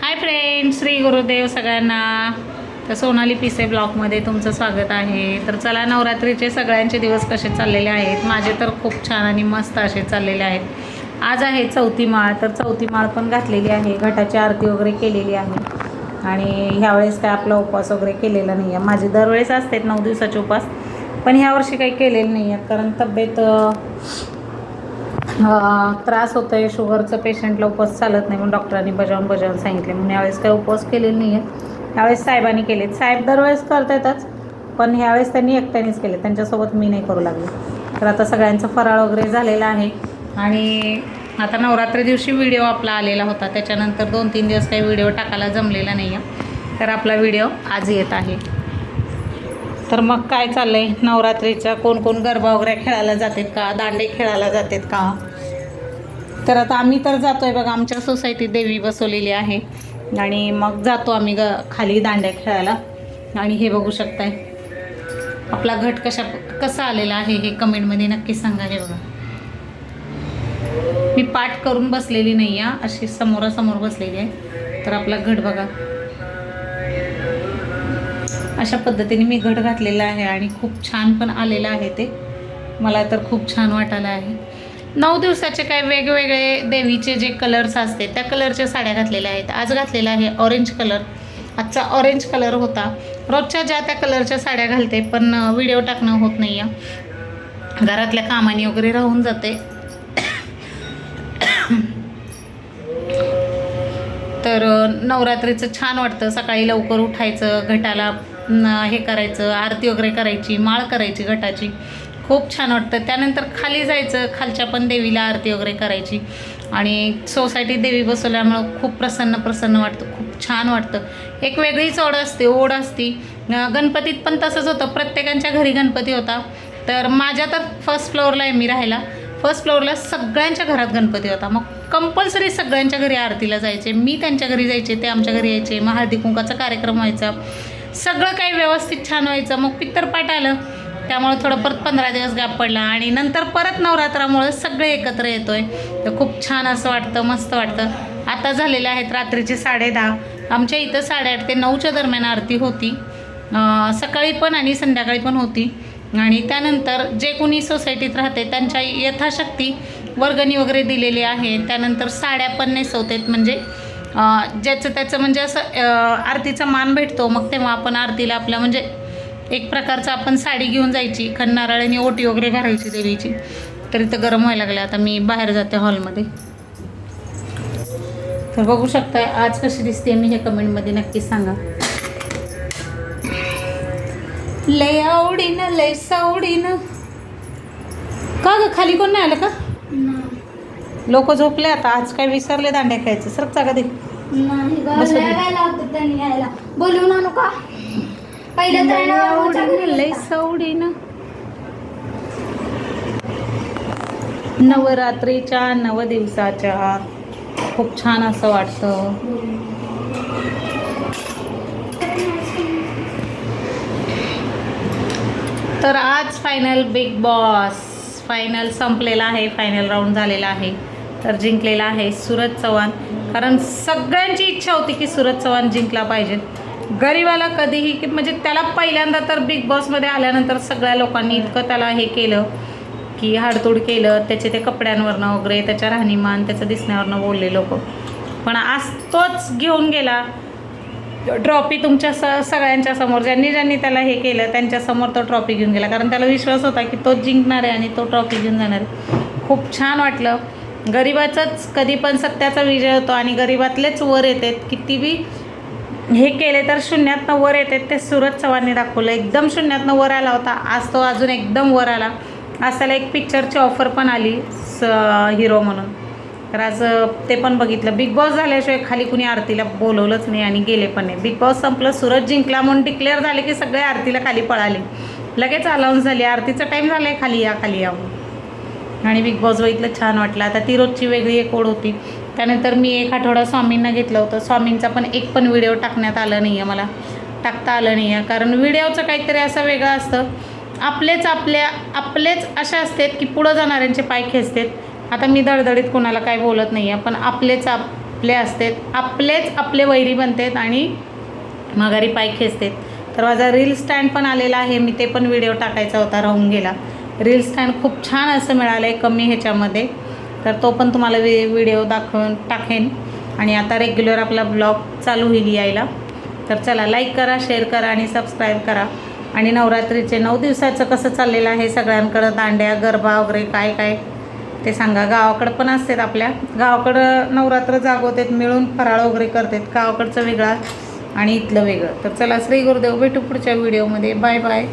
Hi friend Shri Gurudev सगळ्यांना. तर सोनाली पिसे ब्लॉगमध्ये तुमचं स्वागत आहे. तर चला नवरात्रीचे सगळ्यांचे दिवस कसे चाललेले आहेत? माझे तर खूप छान आणि मस्त असे चाललेले आहेत. आज आहे चौथी माळ तर चौथी माळ पण घातलेली आहे. घटाची आरती वगैरे केलेली आहे. आणि ह्यावेळेस काय आपला उपवास वगैरे केलेला नाही आहे. माझे दरवेळेस असतात नऊ दिवसाचे उपवास पण ह्यावर्षी काही केलेले नाही आहेत कारण तब्येत त्रास होतो आहे शुगरचं पेशंटला उपवास चालत नाही म्हणून डॉक्टरांनी बजावून बजावून सांगितले. म्हणून यावेळेस काही उपवास केलेले नाही आहेत यावेळेस साहेबांनी केलेत. साहेब दरवेळेस करतातच पण ह्यावेळेस त्यांनी एकट्यानेच केले त्यांच्यासोबत मी नाही करू लागले. तर आता सगळ्यांचं फराळ वगैरे झालेला आहे. आणि आता नवरात्री दिवशी व्हिडिओ आपला आलेला होता. त्याच्यानंतर दोन तीन दिवस काही व्हिडिओ टाकायला जमलेला नाही आहे तर आपला व्हिडिओ आज येत आहे. तर मग काय चाललं आहे नवरात्रीच्या कोण कोण गरबा वगैरे खेळायला जातात का? दांडे खेळायला जातात का? तर आता आम्ही तर जातो आहे बघा आमच्या सोसायटीत देवी बसवलेली आहे. आणि मग जातो आम्ही ग खाली दांड्या खेळायला. आणि हे बघू शकताय. आपला घट कशा कसा आलेला आहे हे कमेंटमध्ये नक्की सांगा हे बघा. मी पाठ करून बसलेली नाही आहे अशी समोरासमोर बसलेली आहे. तर आपला घट बघा. अशा पद्धतीने मी घट घातलेला आहे आणि खूप छान पण आलेलं आहे ते. मला तर खूप छान वाटायला आहे. नऊ दिवसाचे काय वेगवेगळे देवीचे जे कलर्स असते त्या कलरच्या साड्या घातलेल्या आहेत. आज घातलेला आहे ऑरेंज कलर आजचा ऑरेंज कलर होता. रोजच्या ज्या त्या कलरच्या साड्या घालते पण व्हिडिओ टाकणं होत नाही आहे घरातल्या कामाने वगैरे राहून जाते. तर नवरात्रीचं छान वाटतं. सकाळी लवकर उठायचं घटाला हे करायचं आरती वगैरे करायची माळ करायची घटाची. खूप छान वाटतं. त्यानंतर खाली जायचं खालच्या पण देवीला आरती वगैरे करायची. आणि सोसायटीत देवी बसवल्यामुळं खूप प्रसन्न प्रसन्न वाटतं. खूप छान वाटतं. एक वेगळीच ओढ असते ओढ असती. गणपतीत पण तसंच होतं. प्रत्येकांच्या घरी गणपती होता. तर माझ्या तर फर्स्ट फ्लोअरला आहे मी राहायला. फर्स्ट फ्लोअरला सगळ्यांच्या घरात गणपती होता. मग कंपल्सरी सगळ्यांच्या घरी आरतीला जायचे. मी त्यांच्या घरी जायचे ते आमच्या घरी यायचे. मग हळदी कुंकाचा कार्यक्रम व्हायचा. सगळं काही व्यवस्थित छान व्हायचं. मग पित्तरपाट आलं. त्यामुळे थोडं परत पंधरा दिवस गॅप पडला. आणि नंतर परत नवरात्रामुळे सगळे एकत्र येतोय. तर खूप छान असं वाटतं मस्त वाटतं. आता झालेले आहेत रात्रीचे साडे दहा. आमच्या इथं साडेआठ ते नऊच्या दरम्यान आरती होती. सकाळी पण आणि संध्याकाळी पण होती. आणि त्यानंतर जे कोणी सोसायटीत राहते त्यांच्या यथाशक्ती वर्गणी वगैरे दिलेली आहे. त्यानंतर साड्या पण नेसवतात. म्हणजे ज्याचं त्याचं म्हणजे असं आरतीचा मान भेटतो. मग तेव्हा आपण आरतीला आपल्या म्हणजे एक प्रकारचं आपण साडी घेऊन जायची खणनारळाने ओटी वगैरे घालायची देवीची. तर इथं गरम व्हायला लागलं. आता मी बाहेर जाते हॉलमध्ये. तर बघू शकताय आज कशी दिसते मी हे कमेंटमध्ये नक्कीच सांगा. लय आवडीनं लय सावडीनं. का ग खाली कोण नाही आलं का? लोक झोपले आता आज काय विसरले दांड्या नाही गं, बसू दे. त्यांनी यायला. बोलवून आणू का पहिलं तर आहे ना आमच्या घरी आवडीनं लय येतात. सावडीनं. नवरात्रीच्या नव दिवसाच्या खूप छान असं वाटतं. तर आज फायनल बिग बॉस फायनल संपलेला आहे फायनल राऊंड झालेला आहे. तर जिंकलेला आहे सूरज चव्हाण. कारण सगळ्यांची इच्छा होती की सूरज चव्हाण जिंकला पाहिजे. गरीबाला कधीही की म्हणजे त्याला पहिल्यांदा तर बिग बॉसमध्ये आल्यानंतर सगळ्या लोकांनी इतकं त्याला हे केलं की हाडतोड केलं त्याचे ते कपड्यांवरनं वगैरे त्याच्या राहणीमान त्याचं दिसण्यावरनं बोलले लोक. पण आज तोच घेऊन गेला. ट्रॉफी तुमच्या स सगळ्यांच्या समोर ज्यांनी ज्यांनी त्याला हे केलं त्यांच्यासमोर तो ट्रॉफी घेऊन गेला. कारण त्याला विश्वास होता की तो जिंकणार आहे आणि तो ट्रॉफी घेऊन जाणार आहे. खूप छान वाटलं. गरिबाचाच कधी पण सत्याचा विजय होतो आणि गरिबातलेच वर येतात. किती बी हे केले तर शून्यातनं वर येतात. ते सूरज चव्हाणने दाखवलं. एकदम शून्यातनं वर आला होता. आज तो अजून एकदम वर आला. आज त्याला एक पिक्चरची ऑफर पण आली स हिरो म्हणून. तर आज ते पण बघितलं. बिग बॉस झाल्याशिवाय खाली कुणी आरतीला बोलवलंच नाही आणि गेले पण नाही. बिग बॉस संपलं. सूरज जिंकला म्हणून डिक्लेअर झाले की सगळे आरतीला खाली पळाले. लगेच अलाउन्स झाली. आरतीचा टाईम झाला आहे खाली या खाली या म्हणून. आणि बिग बॉस बघितलं छान वाटलं. आता ती रोजची वेगळी एक ओढ होती. त्यानंतर मी एक आठवडा स्वामींना घेतलं होतं. स्वामींचा पण एक पण व्हिडिओ टाकण्यात आलं नाही आहे मला. टाकता आलं नाही आहे कारण व्हिडिओचं काहीतरी असं वेगळं असतं. आपलेच आपल्या आपलेच असे असतात की पुढं जाणाऱ्यांचे पाय खेचतात. आता मी दडदडीत कोणाला काय बोलत नाही आहे पण आपलेच आपले असतात. आपलेच आपले वैरी बनतात आणि माघारी पाय खेचतात. तर माझा रील स्टँड पण आलेला आहे. मी ते पण व्हिडिओ टाकायचा होता राहून गेला. रील स्टँड खूप छान असं मिळालं आहे कमी ह्याच्यामध्ये. तर तो पण तुम्हाला वि व्हिडिओ दाखवून टाकेन. आणि आता रेग्युलर आपला ब्लॉग चालू होईल यायला. तर चला लाईक करा शेअर करा आणि सबस्क्राईब करा. आणि नवरात्रीचे नऊ दिवसाचं कसं चाललेलं आहे सगळ्यांकडं? दांड्या गरबा वगैरे काय काय? ते सांगा. गावाकडं पण असतात आपल्या. गावाकडं नवरात्र जागवतात मिळून फराळ वगैरे करतात. गावाकडचं वेगळं आणि इथलं वेगळं. तर चला श्री गुरुदेव भेटू पुढच्या व्हिडिओमध्ये बाय बाय